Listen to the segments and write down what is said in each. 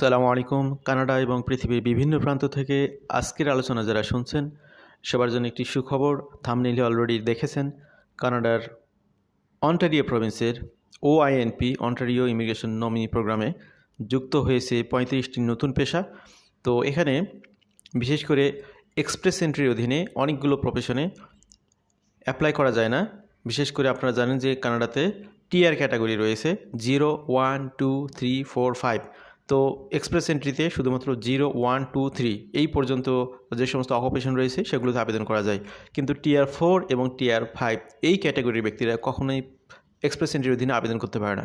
সালামু আলাইকুম কানাডা এবং পৃথিবীর বিভিন্ন প্রান্ত থেকে আজকের আলোচনা যারা শুনছেন সবার জন্য একটি সুখবর থামনিলে অলরেডি দেখেছেন কানাডার অন্টারিও প্রভিন্সের ওআইএনপি অন্টারিও ইমিগ্রেশন নমিনি প্রোগ্রামে যুক্ত হয়েছে পঁয়ত্রিশটি নতুন পেশা তো এখানে বিশেষ করে এক্সপ্রেস এন্ট্রির অধীনে অনেকগুলো প্রফেশনে অ্যাপ্লাই করা যায় না বিশেষ করে আপনারা জানেন যে কানাডাতে টিআর ক্যাটাগরি রয়েছে zero one two three four five তো এক্সপ্রেস এন্ট্রিতে শুধুমাত্র জিরো ওয়ান টু থ্রি এই পর্যন্ত যে সমস্ত অকুপেশন রয়েছে সেগুলোতে আবেদন করা যায় কিন্তু টিআর ফোর এবং টিআর ফাইভ এই ক্যাটাগরির ব্যক্তিরা কখনোই এক্সপ্রেস এন্ট্রির অধীনে আবেদন করতে পারে না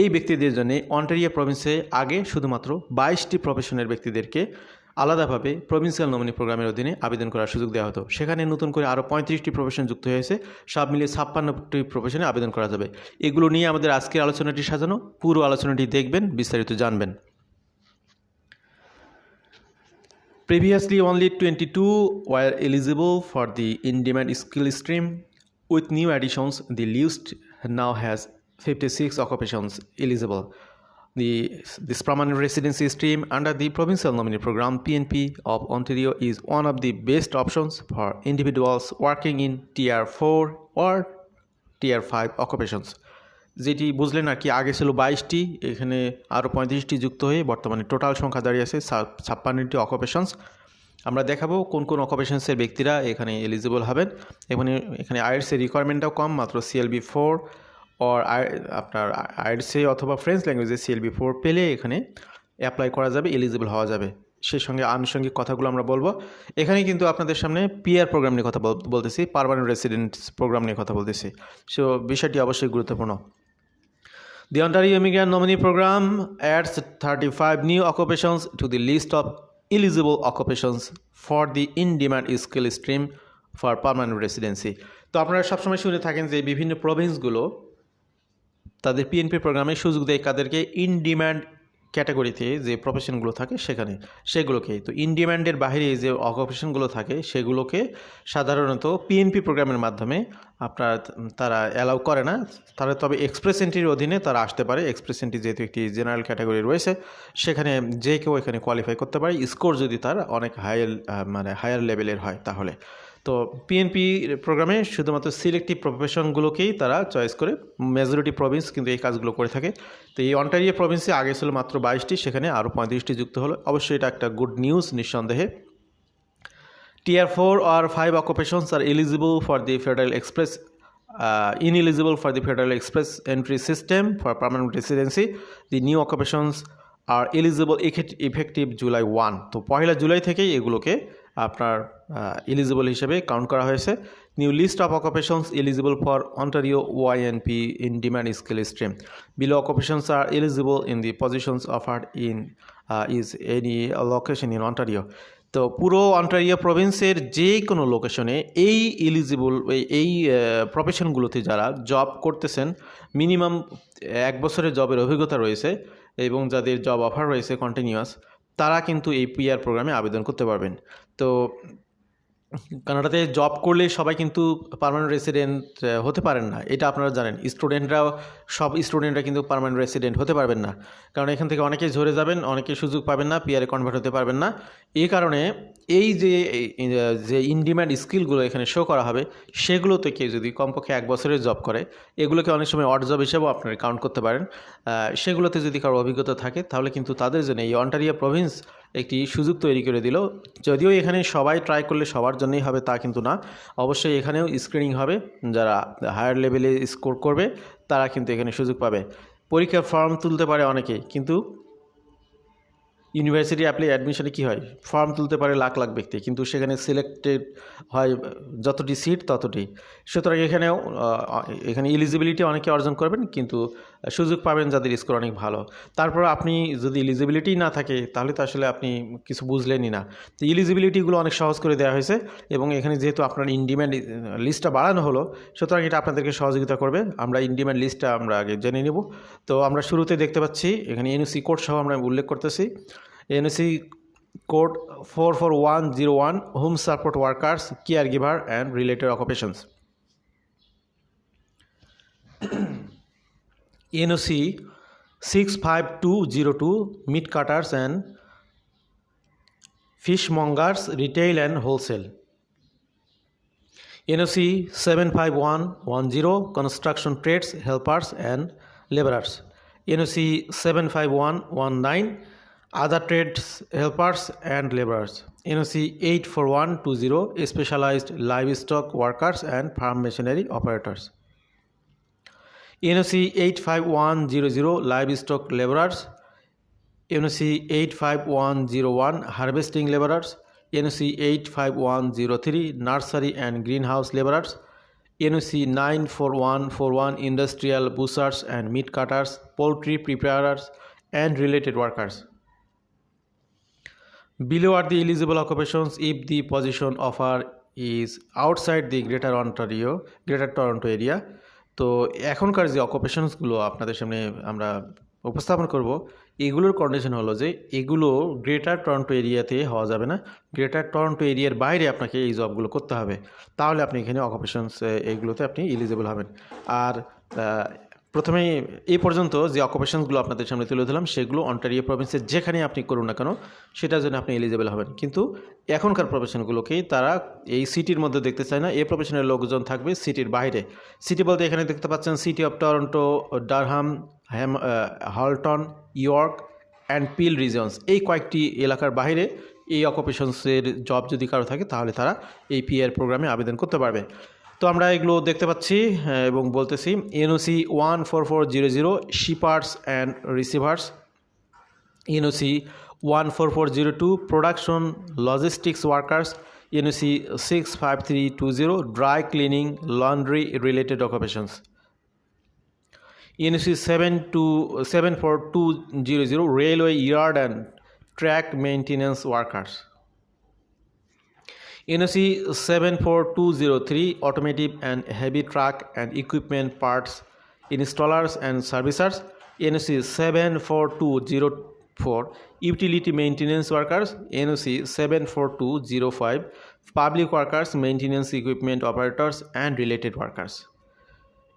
এই ব্যক্তিদের জন্য অন্টারিয়া প্রভিন্সে আগে শুধুমাত্র বাইশটি প্রফেশনের ব্যক্তিদেরকে আলাদাভাবে প্রভিন্সিয়াল নমিনি প্রোগ্রামের অধীনে আবেদন করার সুযোগ দেওয়া হতো সেখানে নতুন করে আরও পঁয়ত্রিশটি প্রফেশন যুক্ত হয়েছে সব মিলিয়ে ছাপ্পান্নটি প্রফেশনে আবেদন করা যাবে এগুলো নিয়ে আমাদের আজকের আলোচনাটি সাজানো পুরো আলোচনাটি দেখবেন বিস্তারিত জানবেন Previously, only 22 were eligible for the in-demand skill stream. With new additions, the list now has 56 occupations eligible. The, this permanent residency stream under the Provincial Nominee Program PNP of Ontario is one of the best options for individuals working in Tier 4 or Tier 5 occupations. যেটি বুঝলেন আর কি আগে ছিল বাইশটি এখানে আরও পঁয়ত্রিশটি যুক্ত হয়ে বর্তমানে টোটাল সংখ্যা দাঁড়িয়ে আছে ছাপ্পান্নটি অকুপেশনস আমরা দেখাবো কোন কোন অকুপেশনসের ব্যক্তিরা এখানে এলিজিবল হবেন এখানে এখানে আইএলসের রিকোয়ারমেন্টটাও কম মাত্র সিএলবি ফোর অর আপনার আইএলসে অথবা ফ্রেঞ্চ ল্যাঙ্গুয়েজে সিএলবি ফোর পেলে এখানে অ্যাপ্লাই করা যাবে এলিজিবল হওয়া যাবে সেই সঙ্গে আনুষঙ্গিক কথাগুলো আমরা বলবো এখানে কিন্তু আপনাদের সামনে পিআর প্রোগ্রাম নিয়ে কথা বলতেছি পারমানেন্ট রেসিডেন্ট প্রোগ্রাম নিয়ে কথা বলতেছি সো বিষয়টি অবশ্যই গুরুত্বপূর্ণ The Ontario Immigrant Nominee Program adds 35 new occupations to the list of eligible occupations for the in-demand skill stream for permanent residency তো আপনারা সবসময় শুনে থাকেন যে বিভিন্ন প্রভিন্সগুলো তাদের পিএনপি প্রোগ্রামে সুযোগ দেয় কাদেরকে ইন ডিম্যান্ড ক্যাটাগরিতে যে প্রফেশনগুলো থাকে সেখানে সেগুলোকে তো ইন ডিম্যান্ডের বাইরে যে অকুপেশনগুলো থাকে সেগুলোকে সাধারণত পিএনপি প্রোগ্রামের মাধ্যমে আপনার তারা অ্যালাউ করে না তারা তবে এক্সপ্রেস এন্ট্রির অধীনে তারা আসতে পারে এক্সপ্রেস এন্ট্রি যেহেতু একটি জেনারেল ক্যাটাগরি রয়েছে সেখানে যে কেউ এখানে কোয়ালিফাই করতে পারে স্কোর যদি তার অনেক হায়ার মানে হায়ার লেভেলের হয় তাহলে তো পিএনপি প্রোগ্রামে শুধুমাত্র সিলেক্টিভ প্রফেশনগুলোকেই তারা চয়েস করে মেজরিটি প্রভিন্স কিন্তু এই কাজগুলো করে থাকে তো এই অন্টারিয়া প্রভিন্সে আগে ছিল মাত্র বাইশটি সেখানে আরও পঁয়ত্রিশটি যুক্ত হলো অবশ্যই এটা একটা গুড নিউজ নিঃসন্দেহে টিয়ার four R five occupations are eligible for the federal express ineligible for the federal express entry system for permanent residency the new occupations are eligible effective July one তো পহেলা জুলাই থেকেই এগুলোকে আপনার এলিজিবল হিসেবে count করা হয়েছে new list of occupations eligible for Ontario YNP in demand skill stream below occupations are eligible in the positions offer in is any location in Ontario তো পুরো অন্টারিও প্রভিন্সের যে কোনো লোকেশনে এই এলিজিবল এই প্রফেশনগুলোতে যারা জব করতেছেন মিনিমাম এক বছরের জবের অভিজ্ঞতা রয়েছে এবং যাদের জব অফার রয়েছে কন্টিনিউয়াস তারা কিন্তু এই পিআর প্রোগ্রামে আবেদন করতে পারবেন তো কানাডাতে জব করলে সবাই কিন্তু পারমানেন্ট রেসিডেন্ট হতে পারেন না এটা আপনারা জানেন স্টুডেন্টরা সব স্টুডেন্টরা কিন্তু পারমানেন্ট রেসিডেন্ট হতে পারবেন না কারণ এখান থেকে অনেকে ঝরে যাবেন অনেকে সুযোগ পাবেন না পিয়ারে কনভার্ট হতে পারবেন না এই কারণে এই যে যে ইনডিম্যান্ড স্কিলগুলো এখানে শো করা হবে সেগুলোতে কেউ যদি কমপক্ষে এক বছরের জব করে এগুলোকে অনেক সময় অট জব হিসেবেও আপনারা কাউন্ট করতে পারেন সেগুলোতে যদি কারো অভিজ্ঞতা থাকে তাহলে কিন্তু তাদের জন্য এই অন্টারিয়া প্রভিন্স একটি সুযোগ তৈরি করে দিল যদিও এখানে সবাই ট্রাই করলে সবার জন্যই হবে তা কিন্তু না অবশ্যই এখানেও স্ক্রিনিং হবে যারা হায়ার লেভেলে স্কোর করবে তারা কিন্তু এখানে সুযোগ পাবে পরীক্ষার ফর্ম তুলতে পারে অনেকে কিন্তু ইউনিভার্সিটি অ্যাপ্লি অ্যাডমিশনে কী হয় ফর্ম তুলতে পারে লাখ লাখ ব্যক্তি কিন্তু সেখানে সিলেক্টেড হয় যতটি সিট ততটি সুতরাং এখানেও এখানে এলিজিবিলিটি অনেকে অর্জন করবেন কিন্তু সুযোগ পাবেন যাদের স্কোর অনেক ভালো তারপর আপনি যদি ইলিজিবিলিটি না থাকে তাহলে তো আসলে আপনি কিছু বুঝলেনই না তো ইলিজিবিলিটিগুলো অনেক সহজ করে দেওয়া হয়েছে এবং এখানে যেহেতু আপনার ইনডিম্যান্ড লিস্টটা বাড়ানো হলো সুতরাং এটা আপনাদেরকে সহযোগিতা করবে আমরা ইনডিম্যান্ড লিস্টটা আমরা আগে জেনে নেব তো আমরা শুরুতে দেখতে পাচ্ছি এখানে এনওসি কোড সহ আমরা উল্লেখ করতেছি NOC code four four one zero one home support workers caregiver and related occupations NOC 65202 meat cutters and fishmongers retail and wholesale. NOC 75110 construction trades helpers and laborers. NOC 75119 other trades helpers and laborers. NOC 84120 specialized livestock workers and farm machinery operators. NOC 85100 livestock laborers, NOC 85101 harvesting laborers, NOC 85103 nursery and greenhouse laborers, NOC 94141 industrial bushers and meat cutters, poultry preparers and related workers. Below are the eligible occupations if the position offer is outside the Greater Ontario, Greater Toronto area. তো এখনকার যে অকুপেশনসগুলো আপনাদের সামনে আমরা উপস্থাপন করব এগুলোর condition হলো যে এগুলো গ্রেটার টরন্টো এরিয়াতে হওয়া যাবে না গ্রেটার টরন্টো এরিয়ার বাইরে আপনাকে এই জবগুলো করতে হবে তাহলে আপনি এখানে অকুপেশনস এগুলোতে আপনি এলিজেবল হবেন আর প্রথমে এই পর্যন্ত যে অকুপেশনসগুলো আপনাদের সামনে তুলে ধরলাম সেগুলো অন্টারিও প্রভিন্সের যেখানে আপনি করুন না কেন সেটার জন্য আপনি এলিজেবল হবেন কিন্তু এখনকার প্রফেশনগুলোকেই তারা এই সিটির মধ্যে দেখতে চায় না এই প্রফেশনের লোকজন থাকবে সিটির বাইরে সিটি বলতে এখানে দেখতে পাচ্ছেন city of Toronto Durham ham Halton York and Peel regions এই কয়েকটি এলাকার বাইরে এই অকুপেশনসের জব যদি কারো থাকে তাহলে তারা এই পিআর প্রোগ্রামে আবেদন করতে পারবে তো আমরা এগুলো দেখতে পাচ্ছি এবং বলতেছি NOC one four four zero zero shippers and receivers NOC one four four zero two production logistics workers NOC six five three two zero dry cleaning laundry related occupations NOC seven two seven four two zero zero railway yard and track maintenance workers NOC 74203 Automotive and Heavy Truck and Equipment Parts Installers and Servicers NOC 74204 Utility Maintenance Workers NOC 74205 Public Workers Maintenance Equipment Operators and Related Workers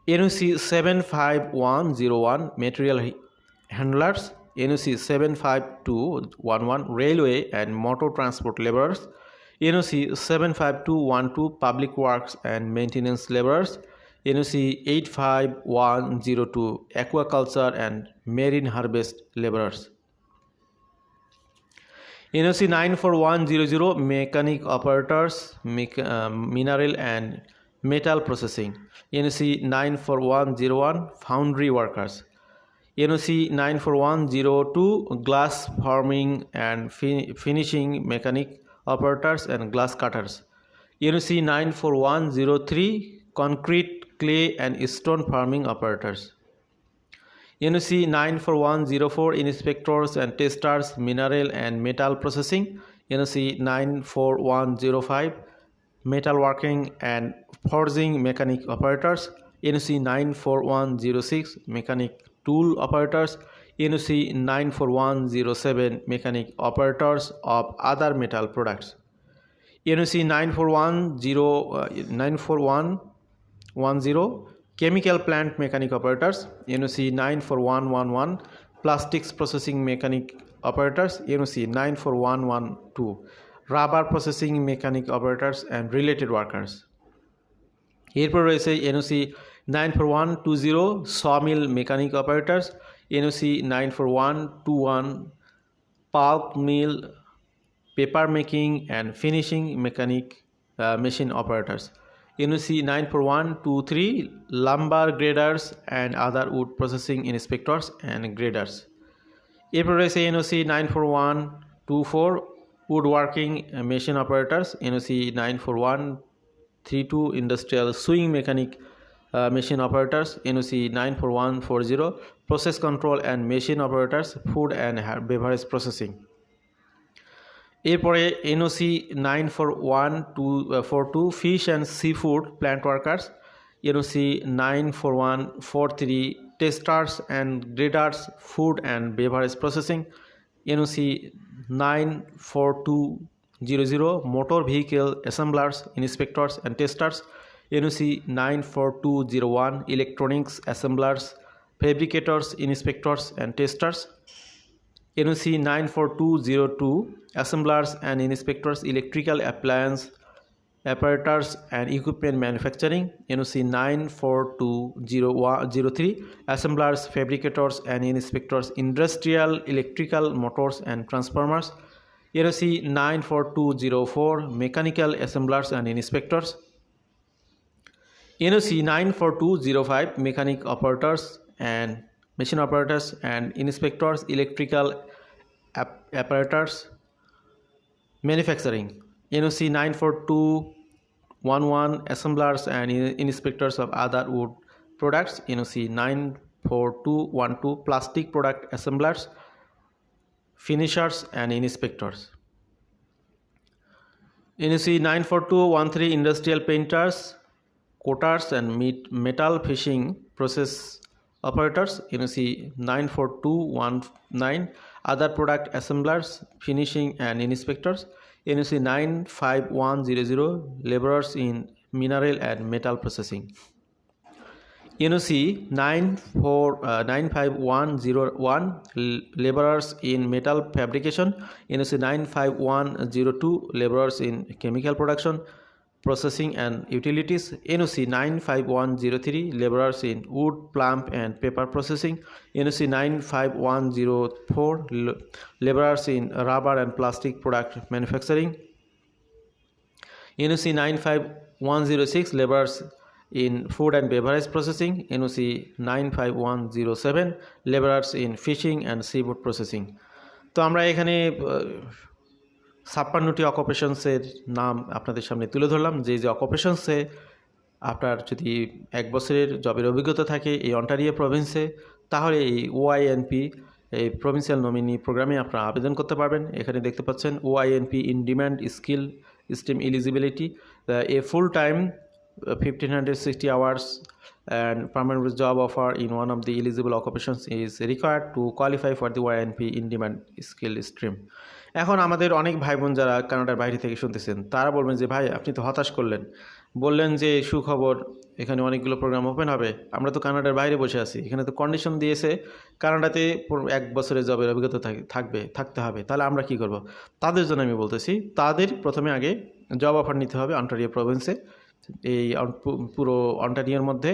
NOC 75101 Material Handlers NOC 75211 Railway and Motor Transport Laborers NOC 75212 Public Works and Maintenance Laborers, NOC 85102 Aquaculture and Marine Harvest Laborers. NOC 94100 Mechanic Operators, um, Mineral and Metal Processing. NOC 94101 Foundry Workers. NOC 94102 Glass Forming and fin Finishing Mechanic operators and glass cutters. UNC 94103 concrete, clay and stone farming operators. UNC 94104 inspectors and testers mineral and metal processing. UNC 94105 metalworking and forging mechanic operators. UNC 94106 mechanic tool operators. NOC 94107 mechanic operators of other metal products. NOC 94110 94110 chemical plant mechanic operators. NOC 94111 plastics processing mechanic operators. NOC 94112 rubber processing mechanic operators and related workers. এরপর রয়েছে NOC nine four one two zero sawmill mechanic operators NOC 94121 pulp mill paper making and finishing mechanic uh, machine operators NOC 94123 lumber graders and other wood processing inspectors and graders APRSA NOC 94124 woodworking machine operators NOC 94132 industrial sewing mechanic uh, machine operators NOC 94140 process control and machine operators, food and beverage processing. এরপরে NOC 94142 uh, fish and seafood plant workers, NOC 94143 testers and graders, food and beverage processing, NOC 94200 motor vehicle assemblers, inspectors and testers, NOC 94201 electronics assemblers fabricators, inspectors and testers. NOC 94202 assemblers and inspectors electrical appliance apparatus and equipment manufacturing NOC 94203 assemblers fabricators and inspectors industrial electrical motors and transformers NOC 94204 mechanical assemblers and inspectors NOC 94205 mechanic operators and machine operators and inspectors electrical app apparatus manufacturing NOC 94211 assemblers and inspectors of other wood products NOC 94212 plastic product assemblers finishers and inspectors NOC 94213 industrial painters, coaters and metal fishing process operators MC 94219 other product assemblers finishing and inspectors NEC 95100 laborers in mineral and metal processing NEC 94 uh, 95101 laborers in metal fabrication NEC 95102 laborers in chemical production Processing and Utilities, NOC 95103 laborers in wood, plumb and paper processing, NOC 95104 laborers in rubber and plastic product manufacturing, NOC 95106 laborers in food and beverage processing, NOC 95107 laborers in fishing and seafood processing. তো আমরা এখানে ছাপ্পান্নটি অকুপেশনসের নাম আপনাদের সামনে তুলে ধরলাম যে যে অকুপেশনসে আপনার যদি এক বছরের জবের অভিজ্ঞতা থাকে এই অন্টারিয়া প্রভিন্সে তাহলে এই ওআইএনপি এই প্রভিন্সিয়াল নমিনি প্রোগ্রামে আপনারা আবেদন করতে পারবেন এখানে দেখতে পাচ্ছেন OINP in demand skill stream eligibility a full time fifteen hundred sixty hours and permanent job offer in one of the eligible occupations is required to qualify for the YNP in demand skill stream এখন আমাদের অনেক ভাই বোন যারা কানাডার বাইরে থেকে শুনতেছেন তারা বলবেন যে ভাই আপনি তো হতাশ করলেন বললেন যে সুখবর এখানে অনেকগুলো প্রোগ্রাম ওপেন হবে আমরা তো কানাডার বাইরে বসে আছি এখানে তো কন্ডিশন দিয়েছে কানাডাতে এক বছরের জবের অভিজ্ঞতা থাকবে থাকতে হবে তাহলে আমরা কি করব। তাদের জন্য আমি বলতেছি তাদের প্রথমে আগে জব অফার নিতে হবে অন্টারিয়া প্রভিন্সে এই পুরো অন্টারিওর মধ্যে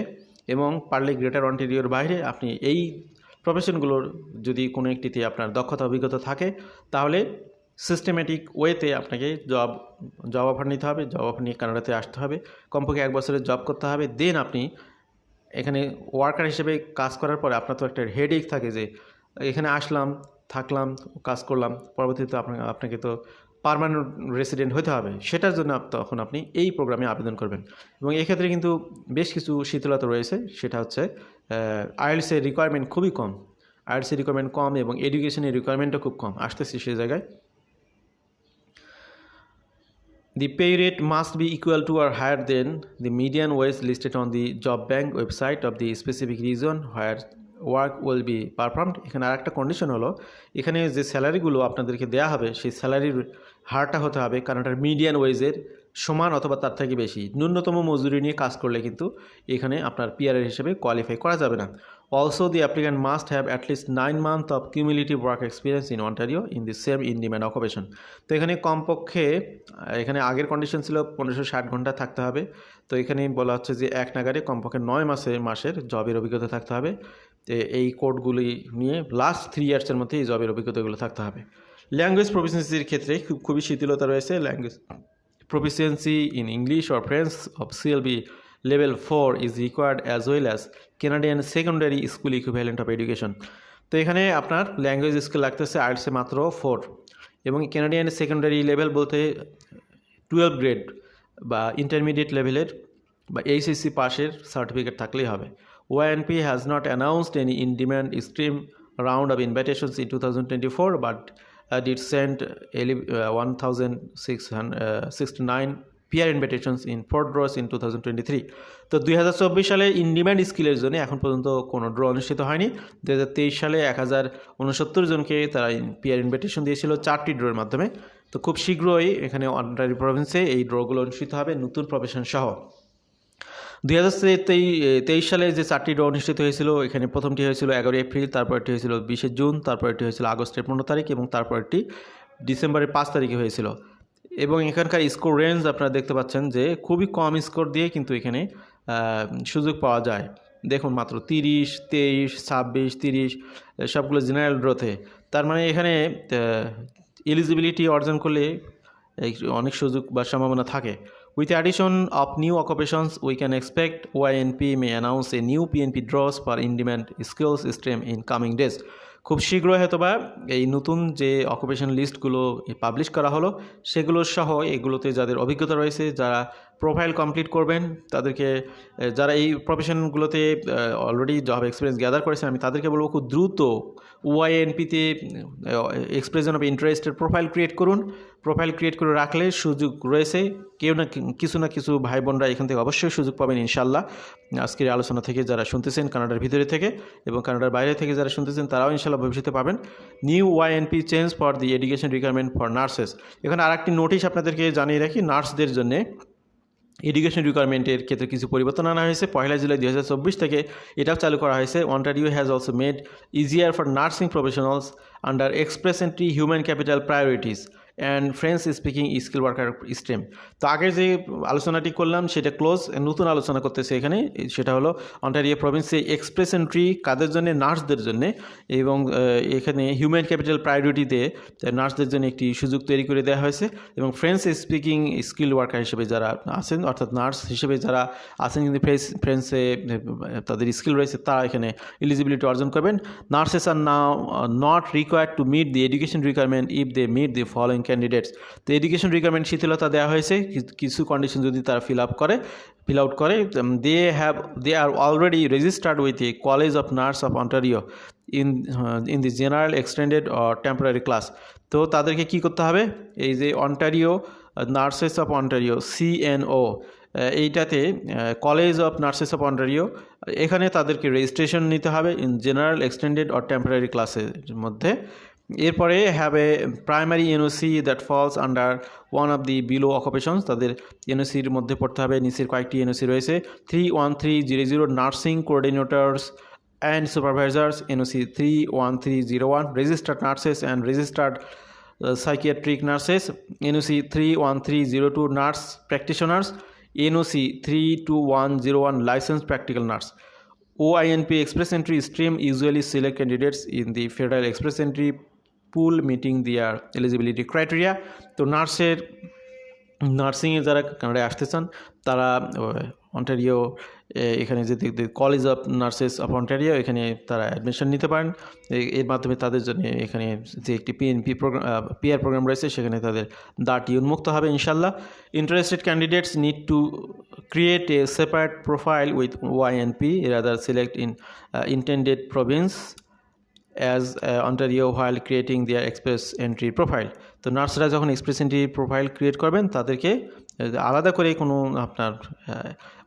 এবং পারলে গ্রেটার অন্টারিওর বাইরে আপনি এই প্রফেশনগুলোর যদি কোনো একটিতে আপনার দক্ষতা অভিজ্ঞতা থাকে তাহলে সিস্টেমেটিক ওয়েতে আপনাকে জব জব অফার নিতে হবে জব অফার নিয়ে কানাডাতে আসতে হবে কমপক্ষে এক বছরের জব করতে হবে দেন আপনি এখানে ওয়ার্কার হিসেবে কাজ করার পরে আপনার তো একটা হেডেক থাকে যে এখানে আসলাম থাকলাম কাজ করলাম পরবর্তীতে আপনাকে আপনাকে তো পারমানেন্ট রেসিডেন্ট হতে হবে সেটার জন্য তখন আপনি এই প্রোগ্রামে আবেদন করবেন এবং এক্ষেত্রে কিন্তু বেশ কিছু শীতলতা রয়েছে সেটা হচ্ছে আইএলসের রিকোয়ারমেন্ট খুবই কম আইএলসের রিকোয়ারমেন্ট কম এবং এডুকেশনের রিকোয়ারমেন্টও খুব কম আসতেছি সেই জায়গায় the pay rate must be equal to or higher than the median wage listed on the job bank website of the specific region where work will be performed এখানে আর একটা কন্ডিশন হলো এখানে যে স্যালারিগুলো আপনাদেরকে দেয়া হবে সেই স্যালারির হারটা হতে হবে কারণ এটার মিডিয়ান ওয়েজের সমান অথবা তার থেকে বেশি ন্যূনতম মজুরি নিয়ে কাজ করলে কিন্তু এখানে আপনার পিআরএর হিসেবে কোয়ালিফাই করা যাবে না also the applicant must have at least nine month of cumulative work experience in Ontario in the same in demand occupation তো এখানে কমপক্ষে এখানে আগের কন্ডিশন ছিল পনেরোশো ষাট ঘন্টা থাকতে হবে তো এখানে বলা হচ্ছে যে এক নাগারে কমপক্ষে নয় মাসে মাসের জবের অভিজ্ঞতা থাকতে হবে এই কোডগুলি নিয়ে লাস্ট থ্রি ইয়ার্সের মধ্যে এই জবের অভিজ্ঞতাগুলো থাকতে হবে ল্যাঙ্গুয়েজ প্রফিসিয়েন্সির ক্ষেত্রে খুব খুবই শিথিলতা রয়েছে language proficiency in English or French of CLB level four is required as well as Canadian secondary school equivalent of education তো এখানে আপনার ল্যাঙ্গুয়েজ স্কিল লাগতেছে আর্টসে মাত্র ফোর এবং কেনাডিয়ান সেকেন্ডারি লেভেল বলতে টুয়েলভ গ্রেড বা ইন্টারমিডিয়েট লেভেলের বা এইচএসসি পাশের সার্টিফিকেট থাকলেই হবে ONP has not announced any in-demand stream round of invitations in 2024 but uh, did send uh, 1669 peer invitations in four draws in two thousand twenty three তো দুই হাজার চব্বিশ সালে ইন ডিম্যান্ড স্কিলের জন্য এখন পর্যন্ত কোনো ড্র অনুষ্ঠিত হয়নি দু হাজার তেইশ সালে এক হাজার উনসত্তর জনকে তারা পিয়ার ইনভাইটেশন দিয়েছিল চারটি ড্রোর মাধ্যমে তো খুব শীঘ্রই এখানে অন্টারি প্রভিন্সে এই ড্রগুলো অনুষ্ঠিত হবে নতুন প্রফেশন সহ দুই হাজার তেইশ সালে যে চারটি ড্র অনুষ্ঠিত হয়েছিল এখানে প্রথমটি হয়েছিল এগারোই এপ্রিল তারপরটি হয়েছিল বিশে জুন তারপরটি হয়েছিল আগস্টের পনেরো তারিখ এবং তারপরটি ডিসেম্বরের পাঁচ তারিখে হয়েছিল এবং এখানকার স্কোর রেঞ্জ আপনারা দেখতে পাচ্ছেন যে খুবই কম স্কোর দিয়ে কিন্তু এখানে সুযোগ পাওয়া যায় দেখুন মাত্র তিরিশ তেইশ ছাব্বিশ তিরিশ সবগুলো জেনারেল ড্রোতে তার মানে এখানে এলিজিবিলিটি অর্জন করলে অনেক সুযোগ বা সম্ভাবনা থাকে With the addition of new occupations, we can expect YNP may announce a new PNP draws for in-demand skills stream in coming days. খুব শীঘ্র হয়তো বা এই নতুন যে অকুপেশন লিস্টগুলো পাবলিশ করা হলো সেগুলো সহ এগুলোতে যাদের অভিজ্ঞতা রয়েছে যারা প্রোফাইল কমপ্লিট করবেন তাদেরকে যারা এই প্রফেশনগুলোতে অলরেডি জব এক্সপিরিয়েন্স গ্যাদার করেছেন আমি তাদেরকে বলবো খুব দ্রুত ওয়াইএনপিতে এক্সপ্রেশন অফ ইন্টারেস্টের প্রোফাইল ক্রিয়েট করুন প্রোফাইল ক্রিয়েট করে রাখলে সুযোগ রয়েছে কেউ না কিছু না কিছু ভাই বোনরা এখান থেকে অবশ্যই সুযোগ পাবেন ইনশাল্লাহ আজকের আলোচনা থেকে যারা শুনতেছেন কানাডার ভিতরে থেকে এবং কানাডার বাইরে থেকে যারা শুনতেছেন তারাও ইনশাল্লাহ ভবিষ্যতে পাবেন new YNP change for the education requirement for nurses এখানে আর একটি নোটিশ আপনাদেরকে জানিয়ে রাখি নার্সদের জন্যে এডুকেশন রিকোয়ারমেন্টের ক্ষেত্রে কিছু পরিবর্তন আনা হয়েছে পয়লা জুলাই দুই থেকে এটাও চালু করা হয়েছে Ontario has also made easier for nursing professionals under express entry human capital priorities and French speaking skill worker stream তো আগে যে আলোচনাটি করলাম সেটা ক্লোজ নতুন আলোচনা করতেছে এখানে সেটা হলো অন্টারিও প্রভিন্সে এক্সপ্রেস এন্ট্রি কাদের জন্য নার্সদের জন্য এবং এখানে হিউম্যান ক্যাপিটাল প্রায়োরিটি দিয়ে নার্সদের জন্য একটি সুযোগ তৈরি করে দেওয়া হয়েছে এবং ফ্রেঞ্চ স্পিকিং স্কিল ওয়ার্কার হিসেবে যারা আছেন অর্থাৎ নার্স হিসেবে যারা আছেন কিন্তু ফ্রেন্স ফ্রেন্সে তাদের স্কিল রয়েছে তারা এখানে এলিজিবিলিটি অর্জন করবেন nurses are now not required to meet the education requirement if they meet the following candidates তো এডুকেশন রিকোয়ারমেন্ট শিথিলতা দেওয়া হয়েছে কিছু কন্ডিশন যদি তারা ফিল আপ করে ফিল আউট করে they have they are already registered with a college of nurse of Ontario in in the general extended temporary class তো তাদেরকে কি করতে হবে এই যে Ontario nurses of Ontario CNO এইটাতে college of nurses of Ontario এখানে তাদেরকে রেজিস্ট্রেশন নিতে হবে in general extended or temporary ক্লাসের মধ্যে এরপরে have a primary NOC that falls under one of the below occupations তাদের এনওসির মধ্যে পড়তে হবে নিচের কয়েকটি এনওসি রয়েছে three one three zero zero nursing coordinators and supervisors NOC three one three zero one registered nurses and registered psychiatric nurses NOC three one three zero two nurse practitioners NOC three two one zero one licence practical nurse OINP express entry stream usually select candidates in the federal express entry pool meeting দেওয়ার eligibility criteria তো নার্সের নার্সিংয়ে যারা কানাডায় আসতে চান তারা Ontario এখানে যে college of nurses of Ontario এখানে তারা অ্যাডমিশন নিতে পারেন এর মাধ্যমে তাদের জন্য এখানে যে একটি পিএনপি প্রোগ্রাম পিআর প্রোগ্রাম রয়েছে সেখানে তাদের দাটি উন্মুক্ত হবে ইনশাল্লাহ interested candidates need to create a separate profile with YNP rather select in uh, intended as Ontario uh, Ontario creating creating express entry profile তো নার্সরা যখন এক্সপ্রেস এন্ট্রি প্রোফাইল ক্রিয়েট করবেন তাদেরকে আলাদা করে কোনো আপনার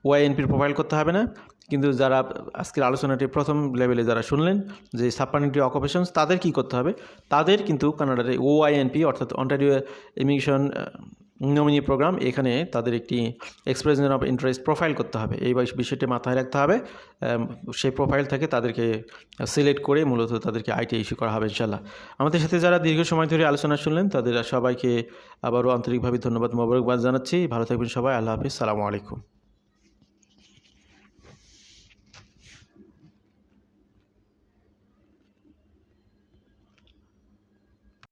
ওয়াইএনপির প্রোফাইল করতে হবে না কিন্তু যারা আজকের আলোচনাটি প্রথম লেভেলে যারা শুনলেন যে সাবপার্নিটি অকুপেশনস তাদের কি করতে হবে তাদের কিন্তু কানাডার ওআইএনপি অর্থাৎ অন্টারিও ইমিগ্রেশন নমিনি প্রোগ্রাম এখানে তাদের একটি এক্সপ্রেশন অফ ইন্টারেস্ট প্রোফাইল করতে হবে এই বিষয়টি মাথায় রাখতে হবে সেই প্রোফাইল থেকে তাদেরকে সিলেক্ট করে মূলত তাদেরকে আইটি ইস্যু করা হবে ইনশাল্লাহ আমাদের সাথে যারা দীর্ঘ সময় ধরে আলোচনা শুনলেন তাদের সবাইকে আবারও আন্তরিকভাবে ধন্যবাদ মোবারকবাদ জানাচ্ছি ভালো থাকবেন সবাই আল্লাহ হাফিজ সালামু আলাইকুম